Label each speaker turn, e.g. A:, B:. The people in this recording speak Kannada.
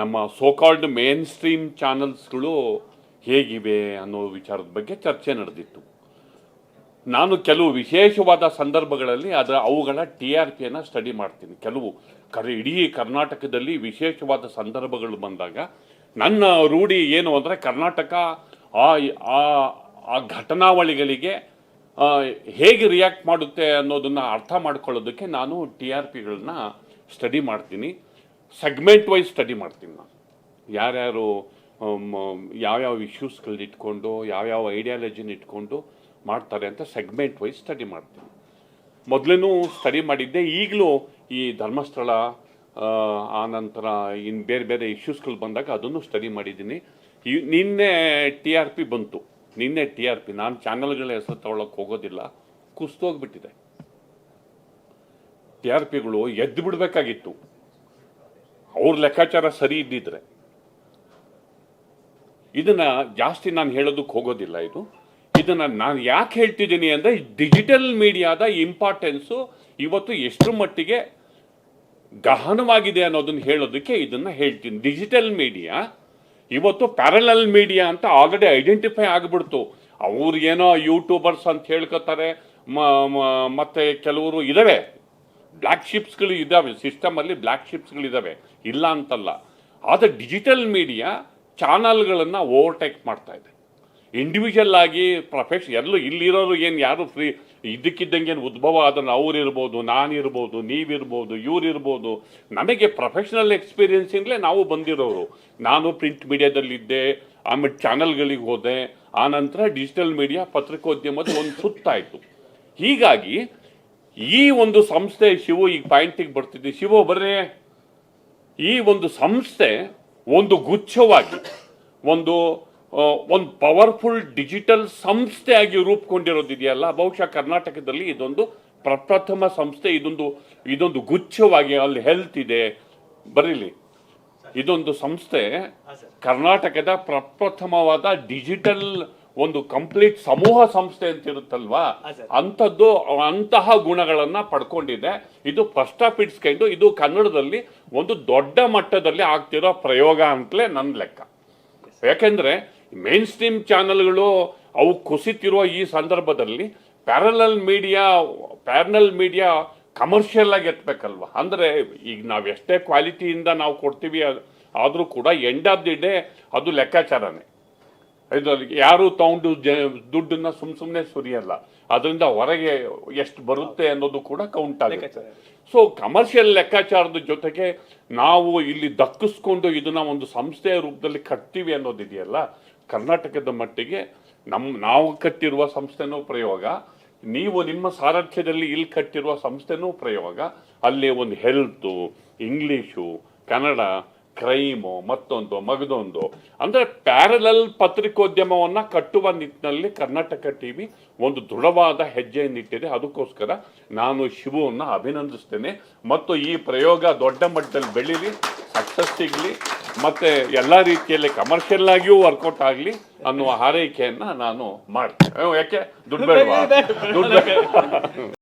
A: ನಮ್ಮ ಸೋಕಾಲ್ಡ್ ಮೇನ್ ಸ್ಟ್ರೀಮ್ ಚಾನಲ್ಸ್ಗಳು ಹೇಗಿವೆ ಅನ್ನೋ ವಿಚಾರದ ಬಗ್ಗೆ ಚರ್ಚೆ ನಡೆದಿತ್ತು. ನಾನು ಕೆಲವು ವಿಶೇಷವಾದ ಸಂದರ್ಭಗಳಲ್ಲಿ ಅದರ ಅವುಗಳ ಟಿ ಆರ್ ಪಿಯನ್ನು ಸ್ಟಡಿ ಮಾಡ್ತೀನಿ. ಕೆಲವು ಕರೆ, ಇಡೀ ಕರ್ನಾಟಕದಲ್ಲಿ ವಿಶೇಷವಾದ ಸಂದರ್ಭಗಳು ಬಂದಾಗ ನನ್ನ ರೂಢಿ ಏನು ಅಂದರೆ ಕರ್ನಾಟಕ ಆ ಆ ಆ ಘಟನಾವಳಿಗಳಿಗೆ ಹೇಗೆ ರಿಯಾಕ್ಟ್ ಮಾಡುತ್ತೆ ಅನ್ನೋದನ್ನು ಅರ್ಥ ಮಾಡ್ಕೊಳ್ಳೋದಕ್ಕೆ ನಾನು ಟಿ ಆರ್ ಪಿಗಳನ್ನ ಸ್ಟಡಿ ಮಾಡ್ತೀನಿ. ಸೆಗ್ಮೆಂಟ್ ವೈಸ್ ಸ್ಟಡಿ ಮಾಡ್ತೀನಿ ನಾನು. ಯಾರ್ಯಾರು ಯಾವ್ಯಾವ ಇಶ್ಯೂಸ್ಗಳನ್ನ ಇಟ್ಕೊಂಡು ಯಾವ್ಯಾವ ಐಡಿಯಾಲಜಿನ ಇಟ್ಕೊಂಡು ಮಾಡ್ತಾರೆ ಅಂತ ಸೆಗ್ಮೆಂಟ್ ವೈಸ್ ಸ್ಟಡಿ ಮಾಡ್ತೀನಿ. ಮೊದಲೇನು ಸ್ಟಡಿ ಮಾಡಿದ್ದೆ ಈಗಲೂ ಈ ಧರ್ಮಸ್ಥಳ ಆ, ನಂತರ ಇನ್ನು ಬೇರೆ ಬೇರೆ ಇಶ್ಯೂಸ್ಗಳು ಬಂದಾಗ ಅದನ್ನು ಸ್ಟಡಿ ಮಾಡಿದ್ದೀನಿ. ಈ ನಿನ್ನೆ ಟಿ ಆರ್ ಪಿ ಬಂತು. ನಿನ್ನೆ ಟಿ ಆರ್ ಪಿ ನಾನು ಚಾನಲ್ಗಳ ಹೆಸರು ತಗೊಳಕ್ಕೆ ಹೋಗೋದಿಲ್ಲ ಕುಸ್ತೋಗ್ಬಿಟ್ಟಿದೆ ಟಿ ಆರ್ ಪಿಗಳು ಎದ್ದು ಬಿಡಬೇಕಾಗಿತ್ತು. ಅವ್ರ ಲೆಕ್ಕಾಚಾರ ಸರಿ ಇದ್ದಿದ್ರೆ. ಇದನ್ನ ಜಾಸ್ತಿ ನಾನು ಹೇಳೋದಕ್ಕೆ ಹೋಗೋದಿಲ್ಲ ಇದು. ಇದನ್ನ ನಾನು ಯಾಕೆ ಹೇಳ್ತಿದ್ದೀನಿ ಅಂದ್ರೆ ಡಿಜಿಟಲ್ ಮೀಡಿಯಾದ ಇಂಪಾರ್ಟೆನ್ಸು ಇವತ್ತು ಎಷ್ಟರ ಮಟ್ಟಿಗೆ ಗಹನವಾಗಿದೆ ಅನ್ನೋದನ್ನ ಹೇಳೋದಕ್ಕೆ ಇದನ್ನ ಹೇಳ್ತೀನಿ. ಡಿಜಿಟಲ್ ಮೀಡಿಯಾ ಇವತ್ತು ಪ್ಯಾರಲಲ್ ಮೀಡಿಯಾ ಅಂತ ಆಲ್ರೆಡಿ ಐಡೆಂಟಿಫೈ ಆಗಿಬಿಡ್ತು. ಅವ್ರು ಏನೋ ಯೂಟ್ಯೂಬರ್ಸ್ ಅಂತ ಹೇಳ್ಕೊತಾರೆ ಮತ್ತೆ ಕೆಲವರು ಇದಾವೆ ಬ್ಲ್ಯಾಕ್ ಶಿಪ್ಸ್ಗಳು ಇದ್ದಾವೆ. ಸಿಸ್ಟಮಲ್ಲಿ ಬ್ಲ್ಯಾಕ್ ಶಿಪ್ಸ್ಗಳಿದ್ದಾವೆ ಇಲ್ಲ ಅಂತಲ್ಲ. ಆದರೆ ಡಿಜಿಟಲ್ ಮೀಡಿಯಾ ಚಾನಲ್ಗಳನ್ನು ಓವರ್ಟೇಕ್ ಮಾಡ್ತಾ ಇದೆ. ಇಂಡಿವಿಜುವಲ್ ಆಗಿ ಪ್ರೊಫೆಷನ್ ಎಲ್ಲೂ ಇಲ್ಲಿರೋರು ಏನು ಯಾರು ಫ್ರೀ, ಇದ್ದಕ್ಕಿದ್ದಂಗೆ ಏನು ಉದ್ಭವ ಅದನ್ನು ಅವ್ರಿರ್ಬೋದು, ನಾನಿರ್ಬೋದು, ನೀವಿರ್ಬೋದು, ಇವ್ರಿರ್ಬೋದು. ನಮಗೆ ಪ್ರೊಫೆಷನಲ್ ಎಕ್ಸ್ಪೀರಿಯನ್ಸಿಂದಲೇ ನಾವು ಬಂದಿರೋರು. ನಾನು ಪ್ರಿಂಟ್ ಮೀಡಿಯಾದಲ್ಲಿದ್ದೆ, ಆಮೇಲೆ ಚಾನಲ್ಗಳಿಗೆ ಹೋದೆ. ಆನಂತರ ಡಿಜಿಟಲ್ ಮೀಡಿಯಾ ಪತ್ರಿಕೋದ್ಯಮದ ಒಂದು ಸುತ್ತಾಯಿತು. ಹೀಗಾಗಿ ಈ ಒಂದು ಸಂಸ್ಥೆ ಶಿವು ಈಗ ಪಾಯಿಂಟಿಗೆ ಬರ್ತಿದ್ದೆ ಶಿವು ಬರ್ರಿ ಈ ಒಂದು ಸಂಸ್ಥೆ ಒಂದು ಗುಚ್ಛವಾಗಿ ಒಂದು ಒಂದು ಪವರ್ಫುಲ್ ಡಿಜಿಟಲ್ ಸಂಸ್ಥೆಯಾಗಿ ರೂಪುಗೊಂಡಿರೋದಿದೆಯಲ್ಲ ಬಹುಶಃ ಕರ್ನಾಟಕದಲ್ಲಿ ಇದೊಂದು ಪ್ರಪ್ರಥಮ ಸಂಸ್ಥೆ ಇದೊಂದು ಇದೊಂದು ಗುಚ್ಛವಾಗಿ ಅಲ್ಲಿ ಹೆಲ್ತ್ ಇದೆ. ಬರೀಲಿ ಇದೊಂದು ಸಂಸ್ಥೆ ಕರ್ನಾಟಕದ ಪ್ರಪ್ರಥಮವಾದ ಡಿಜಿಟಲ್ ಒಂದು ಕಂಪ್ಲೀಟ್ ಸಮೂಹ ಸಂಸ್ಥೆ ಅಂತ ಇರುತ್ತಲ್ವಾ ಅಂಥದ್ದು ಅಂತಹ ಗುಣಗಳನ್ನ ಪಡ್ಕೊಂಡಿದೆ. ಇದು ಫಸ್ಟ್ ಆಫ್ ಇಟ್ಸ್ ಕೈಂಡು ಇದು ಕನ್ನಡದಲ್ಲಿ ಒಂದು ದೊಡ್ಡ ಮಟ್ಟದಲ್ಲಿ ಆಗ್ತಿರೋ ಪ್ರಯೋಗ ಅಂತಲೇ ನನ್ನ ಲೆಕ್ಕ. ಯಾಕೆಂದ್ರೆ ಮೇನ್ ಸ್ಟ್ರೀಮ್ ಚಾನೆಲ್ಗಳು ಅವು ಕುಸಿತಿರುವ ಈ ಸಂದರ್ಭದಲ್ಲಿ parallel media parallel media commercial ಆಗಿ ಎತ್ತಬೇಕಲ್ವ ಅಂದ್ರೆ ಈಗ ನಾವು ಎಷ್ಟೇ ಕ್ವಾಲಿಟಿಯಿಂದ ನಾವು ಕೊಡ್ತೀವಿ ಆದರೂ ಕೂಡ ಎಂಡ್ ಆಫ್ ದಿ ಡೇ ಅದು ಲೆಕ್ಕಾಚಾರನೇ. ಇದರಲ್ಲಿ ಯಾರು ತಗೊಂಡು ಜ ದುಡ್ಡನ್ನ ಸುಮ್ ಸುಮ್ಮನೆ ಸುರಿಯಲ್ಲ. ಅದರಿಂದ ಹೊರಗೆ ಎಷ್ಟು ಬರುತ್ತೆ ಅನ್ನೋದು ಕೂಡ ಕೌಂಟ್ ಆಗುತ್ತೆ. ಸೊ ಕಮರ್ಷಿಯಲ್ ಲೆಕ್ಕಾಚಾರದ ಜೊತೆಗೆ ನಾವು ಇಲ್ಲಿ ದಕ್ಕಿಸ್ಕೊಂಡು ಇದನ್ನ ಒಂದು ಸಂಸ್ಥೆಯ ರೂಪದಲ್ಲಿ ಕಟ್ತೀವಿ ಅನ್ನೋದಿದೆಯಲ್ಲ ಕರ್ನಾಟಕದ ಮಟ್ಟಿಗೆ ನಮ್ಮ ನಾವು ಕಟ್ಟಿರುವ ಸಂಸ್ಥೆನೂ ಪ್ರಯೋಗ ನೀವು ನಿಮ್ಮ ಸಾರಥ್ಯದಲ್ಲಿ ಇಲ್ಲಿ ಕಟ್ಟಿರುವ ಸಂಸ್ಥೆನೂ ಪ್ರಯೋಗ ಅಲ್ಲಿ ಒಂದು ಹೆಲ್ತು ಇಂಗ್ಲೀಷು ಕನ್ನಡ ಕ್ರೈಮು ಮತ್ತೊಂದು ಮಗದೊಂದು. ಅಂದರೆ ಪ್ಯಾರಲಲ್ ಪತ್ರಿಕೋದ್ಯಮವನ್ನು ಕಟ್ಟುವ ನಿಟ್ಟಿನಲ್ಲಿ ಕರ್ನಾಟಕ ಟಿವಿ ಒಂದು ದೃಢವಾದ ಹೆಜ್ಜೆಯನ್ನಿಟ್ಟಿದೆ. ಅದಕ್ಕೋಸ್ಕರ ನಾನು ಶಿವವನ್ನು ಅಭಿನಂದಿಸ್ತೇನೆ. ಮತ್ತು ಈ ಪ್ರಯೋಗ ದೊಡ್ಡ ಮಟ್ಟದಲ್ಲಿ ಬೆಳೀಲಿ ಸಕ್ಸಸ್ ಸಿಗಲಿ ಮತ್ತು ಎಲ್ಲ ರೀತಿಯಲ್ಲಿ ಕಮರ್ಷಿಯಲ್ ಆಗಿಯೂ ವರ್ಕೌಟ್ ಆಗಲಿ ಅನ್ನುವ ಹಾರೈಕೆಯನ್ನು ನಾನು ಮಾಡ್ತೇನೆ. ಯಾಕೆ? ದುಡ್ಡು ದುಡ್ಡು